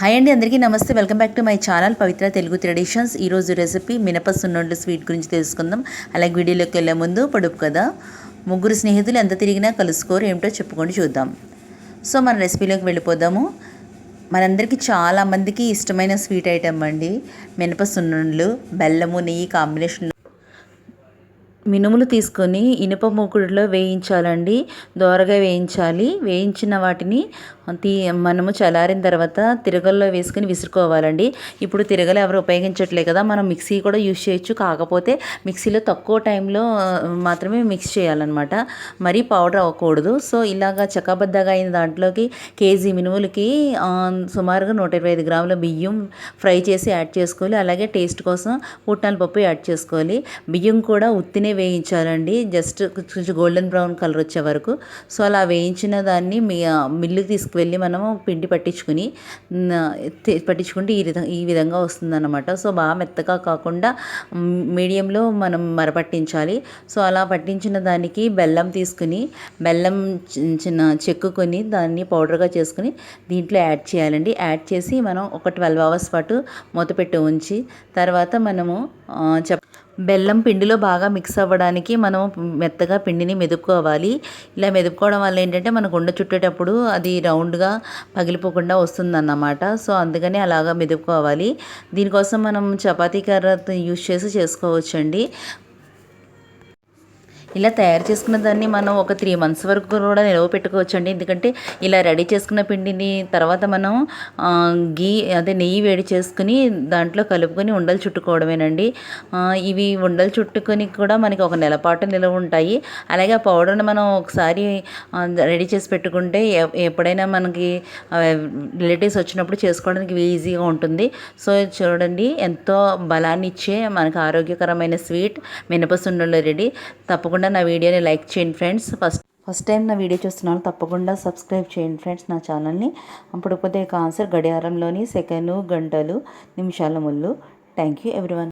Hi అండి అందరికీ నమస్తే. Welcome back to my channel Pavitra Telugu traditions ఈరోజు రెసిపీ మినప సున్నుండ్లు స్వీట్ గురించి తెలుసుకుందాం. అలాగే వీడియోలోకి వెళ్ళే ముందు పొడుపు కదా ముగ్గురు స్నేహితులు ఎంత తిరిగినా కలుసుకోరు ఏమిటో చెప్పుకొని చూద్దాం. సో మన రెసిపీలోకి వెళ్ళిపోదాము. మనందరికీ చాలా మందికి ఇష్టమైన స్వీట్ ఐటమ్ అండి. మినప సున్నుండ్లు బెల్లము నెయ్యి కాంబినేషన్లో మినుములు తీసుకొని ఇనుప మూకుడులో వేయించాలండి. దోరగా వేయించాలి. వేయించిన వాటిని తీ మనము చలారిన తర్వాత తిరగల్లో వేసుకొని విసురుకోవాలండి. ఇప్పుడు తిరగలు ఎవరు ఉపయోగించట్లే కదా మనం మిక్సీ కూడా యూజ్ చేయొచ్చు. కాకపోతే మిక్సీలో తక్కువ టైంలో మాత్రమే మిక్స్ చేయాలన్నమాట. మరీ పౌడర్ అవ్వకూడదు. సో ఇలాగా చక్కబద్దగా అయిన దాంట్లోకి కేజీ మినుములకి సుమారుగా నూట ఇరవై ఐదు గ్రాముల బియ్యం ఫ్రై చేసి యాడ్ చేసుకోవాలి. అలాగే టేస్ట్ కోసం పుట్నాల పప్పు యాడ్ చేసుకోవాలి. బియ్యం కూడా ఉత్తినే వేయించాలండి. జస్ట్ కొంచెం గోల్డెన్ బ్రౌన్ కలర్ వచ్చే వరకు. సో అలా వేయించిన దాన్ని మీ మిల్లుకి తీసుకువెళ్ళి మనము పిండి పట్టించుకుని పట్టించుకుంటే ఈ విధంగా ఈ విధంగా వస్తుందన్నమాట. సో బాగా మెత్తగా కాకుండా మీడియంలో మనం మరపట్టించాలి. సో అలా పట్టించిన దానికి బెల్లం తీసుకుని బెల్లం చిన్న చెక్కుకొని దాన్ని పౌడర్గా చేసుకుని దీంట్లో యాడ్ చేయాలండి. యాడ్ చేసి మనం ఒక ట్వెల్వ్ అవర్స్ పాటు మూతపెట్టి ఉంచి తర్వాత మనము చెప్ బెల్లం పిండిలో బాగా మిక్స్ అవ్వడానికి మనం మెత్తగా పిండిని మెదుపుకోవాలి ఇలా మెదుపుకోవడం వల్ల ఏంటంటే మనకు ఉండ చుట్టేటప్పుడు అది రౌండ్గా పగిలిపోకుండా వస్తుందన్నమాట. సో అందుకని అలాగా మెదుపుకోవాలి దీనికోసం మనం చపాతీ కర్ర యూజ్ చేసి చేసుకోవచ్చండి. ఇలా తయారు చేసుకున్న దాన్ని మనం ఒక త్రీ మంత్స్ వరకు కూడా నిలవ పెట్టుకోవచ్చు అండి ఎందుకంటే ఇలా రెడీ చేసుకున్న పిండిని తర్వాత మనం గీ అదే నెయ్యి వేడి చేసుకుని దాంట్లో కలుపుకొని ఉండలు చుట్టుకోవడమేనండి. ఇవి ఉండలు చుట్టుకొని కూడా మనకి ఒక నెల పాటు నిలవ ఉంటాయి. అలాగే ఆ పౌడర్ని మనం ఒకసారి రెడీ చేసి పెట్టుకుంటే ఎప్పుడైనా మనకి రిలేటివ్స్ వచ్చినప్పుడు చేసుకోవడానికి ఈజీగా ఉంటుంది. సో చూడండి ఎంతో బలాన్ని ఇచ్చే మనకు ఆరోగ్యకరమైన స్వీట్ మినపసుండలు రెడీ. తప్పకుండా తప్పకుండా నా వీడియోని లైక్ చేయండి ఫ్రెండ్స్. ఫస్ట్ ఫస్ట్ టైం నా వీడియో చూస్తున్నాను తప్పకుండా సబ్స్క్రైబ్ చేయండి ఫ్రెండ్స్ నా ఛానల్ని. అప్పుడు పోతే ఆన్సర్ గడియారంలోని సెకండ్ గంటలు నిమిషాల ముళ్ళు. Thank you everyone